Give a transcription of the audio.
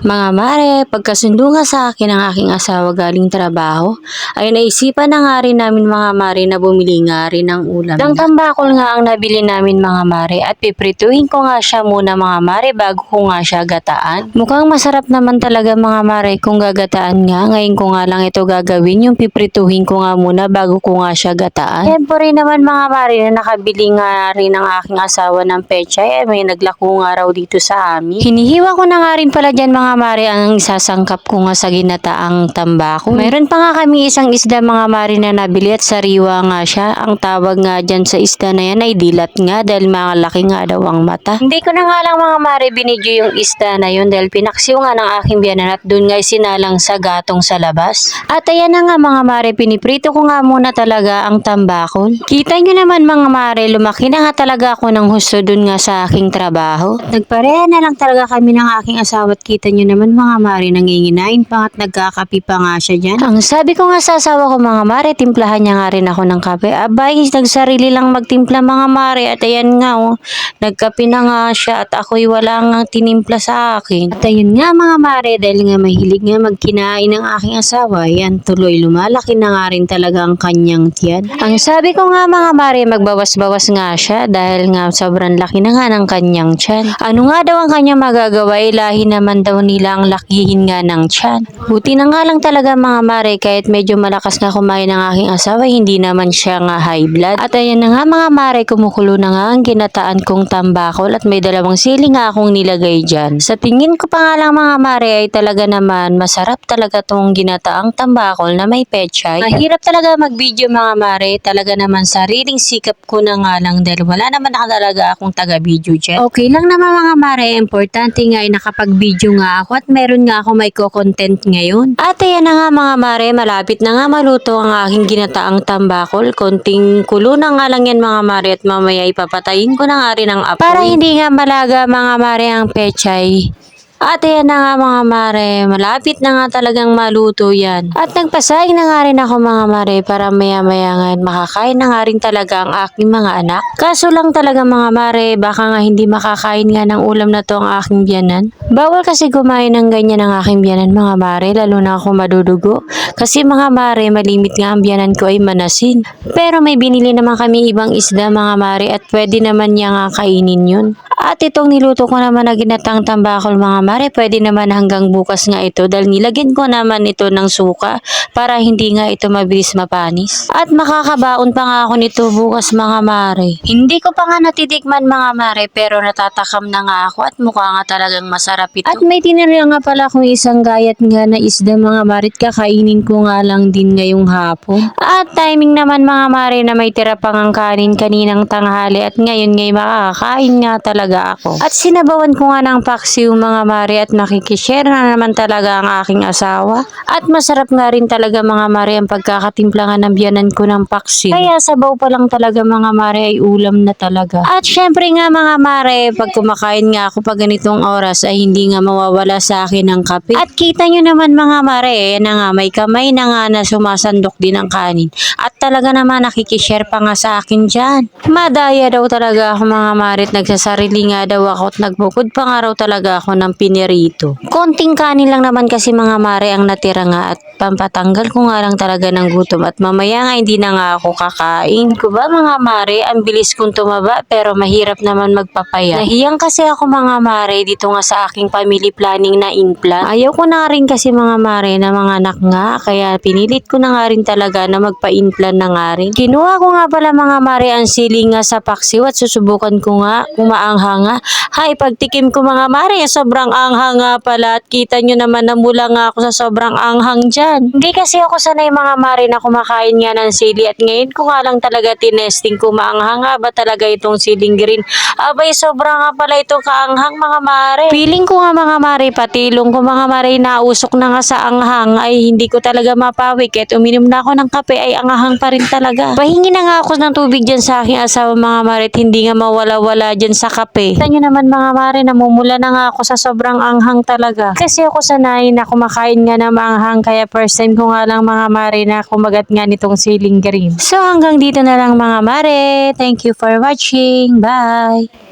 Mga mare, pagkasundo nga sa akin ng aking asawa galing trabaho, ay naisipan na nga rin namin mga mare na bumili nga rin ng ulam. Ng tambakol nga ang nabili namin mga mare at piprituhin ko nga siya muna mga mare bago ko nga siya gataan. Mukhang masarap naman talaga mga mare kung gagataan nga. Ngayon ko nga lang ito gagawin yung piprituhin ko nga muna bago ko nga siya gataan. Siyempre naman mga mare na nakabili nga rin ng aking asawa ng pechay ay may naglako nga raw dito sa amin. Hinihiwa ko na nga rin pala dyan mga mare ang isasangkap ko nga sa ginataang tambako. Mayroon pa nga kami isang isda mga mare na nabili at sariwa nga siya. Ang tawag nga dyan sa isda na yan ay dilat nga dahil malaki nga daw ang mata. Hindi ko na nga lang mga mare binidyo yung isda na yun dahil pinaksiw nga ng aking biyanan at doon nga sinalang sa gatong sa labas. At ayan na nga mga mare, piniprito ko nga muna talaga ang tambakol. Kita nyo naman mga mare, lumaki na nga talaga ako ng husto doon nga sa aking trabaho. Nagpareha na lang talaga kami ng aking asawa at kita nyo naman mga mare, nanginginain pa at nagkakapi pa nga siya dyan. Ang sabi ko nga sa asawa ko mga mare, timplahan niya nga rin ako ng kape. Abay, nagsarili lang magtimpla mga mare at ayan nga oh, nagkape na nga siya at ako'y wala nga tinimpla sa akin. At ayun nga mga mare, dahil nga mahilig nga magkinain ng aking asawa, yan tuloy lumalaki na nga rin talaga ang kanyang tiyan. Ang sabi ko nga mga mare, magbawas-bawas nga siya dahil nga sobrang laki na nga ng kanyang tiyan. Ano nga daw ang kanyang magagawa, ilahi naman daw nila ang lakihin nga ng tiyan. Buti na nga lang talaga mga mare, kahit medyo malakas na kumain ng aking asawa, hindi naman siya nga high blood. At ayan na nga mga mare, kumukulo na nga ang ginataan kong tambakol at may dalawang sili nga akong nilagay dyan. Sa tingin ko pa nga lang mga mare ay talaga naman masarap talaga tong ginataang tambakol na may pechay. Mahirap talaga mag-video mga mare, talaga naman sariling sikap ko na nga lang dahil wala naman na talaga akong taga-video dyan. Okay lang naman mga mare, importante nga ay nakapag-video nga ako at meron nga ako may co-content ngayon. At ayan na nga mga mare, malapit na nga maluto ang aking ginataang tambakol. Konting kulo na nga lang yan mga mare at mamaya ipapatayin ko na nga rin ang apoy. Para hindi nga malaga mga mare ang pechay. At ayan na nga mga mare, malapit na nga talagang maluto yan. At nagpasaing na nga rin ako mga mare para maya maya nga makakain na nga rin talaga ang aking mga anak. Kaso lang talaga mga mare, baka nga hindi makakain nga ng ulam na to ang aking biyanan. Bawal kasi kumain ng ganyan ang aking biyanan mga mare, lalo na ako madudugo. Kasi mga mare, malimit nga ang biyanan ko ay manasin. Pero may binili naman kami ibang isda mga mare at pwede naman niya nga kainin yun. At itong niluto ko naman na ginatang tambakol mga mare, pwede naman hanggang bukas nga ito dahil nilagyan ko naman ito ng suka para hindi nga ito mabilis mapanis. At makakabaon pa nga ako nito bukas mga mare. Hindi ko pa nga natitikman mga mare pero natatakam na nga ako at mukha nga talagang masarap ito. At may tinira nga pala akong isang gayat nga na isda mga mare at kakainin ko nga lang din ngayong hapon. At timing naman mga mare na may tira pang ang kanin kaninang tanghali at ngayon ngay makakain nga talaga ako. At sinabawan ko nga ng paksiw mga mare at nakikishare na naman talaga ang aking asawa. At masarap nga rin talaga mga mare ang pagkakatimpla ng biyanan ko ng paksiw. Kaya sabaw pa lang talaga mga mare ay ulam na talaga. At syempre nga mga mare, pag kumakain nga ako pag ganitong oras ay hindi nga mawawala sa akin ang kape. At kita nyo naman mga mare, eh, na nga may kamay na nga na sumasandok din ang kanin. At talaga naman nakikishare pa nga sa akin dyan. Madaya daw talaga ako mga mare at nagsasarili nga daw ako at nagbukod pa nga raw talaga ako ng pinirito. Konting kanin lang naman kasi mga mare ang natira nga at pampatanggal ko nga lang talaga ng gutom at mamaya nga hindi na nga ako kakain. Ko ba mga mare, ang bilis kong tumaba pero mahirap naman magpapaya. Nahiyang kasi ako mga mare dito nga sa aking family planning na implant. Ayaw ko na rin kasi mga mare na mga anak nga kaya pinilit ko na nga rin talaga na magpa-implant na nga rin. Kinuha ko nga pala mga mare ang siling nga sa paksiw at susubukan ko nga kumaanghanga. Hay, pagtikim ko mga mare, sobrang anghang nga pala at kita nyo naman na mula nga ako sa sobrang anghang dyan. Hindi kasi ako sanay mga mare na kumakain nga ng sili at ngayon ko nga lang talaga tinesting kung maanghang nga ba talaga itong siling green. Abay, sobrang nga pala ito kaanghang mga mare. Feeling ko nga mga mare, patilong ko mga mare nausok na nga sa anghang ay hindi ko talaga mapawi kahit uminom na ako ng kape ay anghang pa rin talaga. Pahingi na nga ako ng tubig dyan sa aking asawa mga mare at hindi nga mawala-wala dyan sa kape. Kita naman mga mare, namumula na nga ako sa sobrang anghang talaga. Kasi ako sanay na kumakain nga ng maanghang kaya first time ko nga lang mga mare na kumagat nga nitong siling green. So hanggang dito na lang mga mare. Thank you for watching. Bye!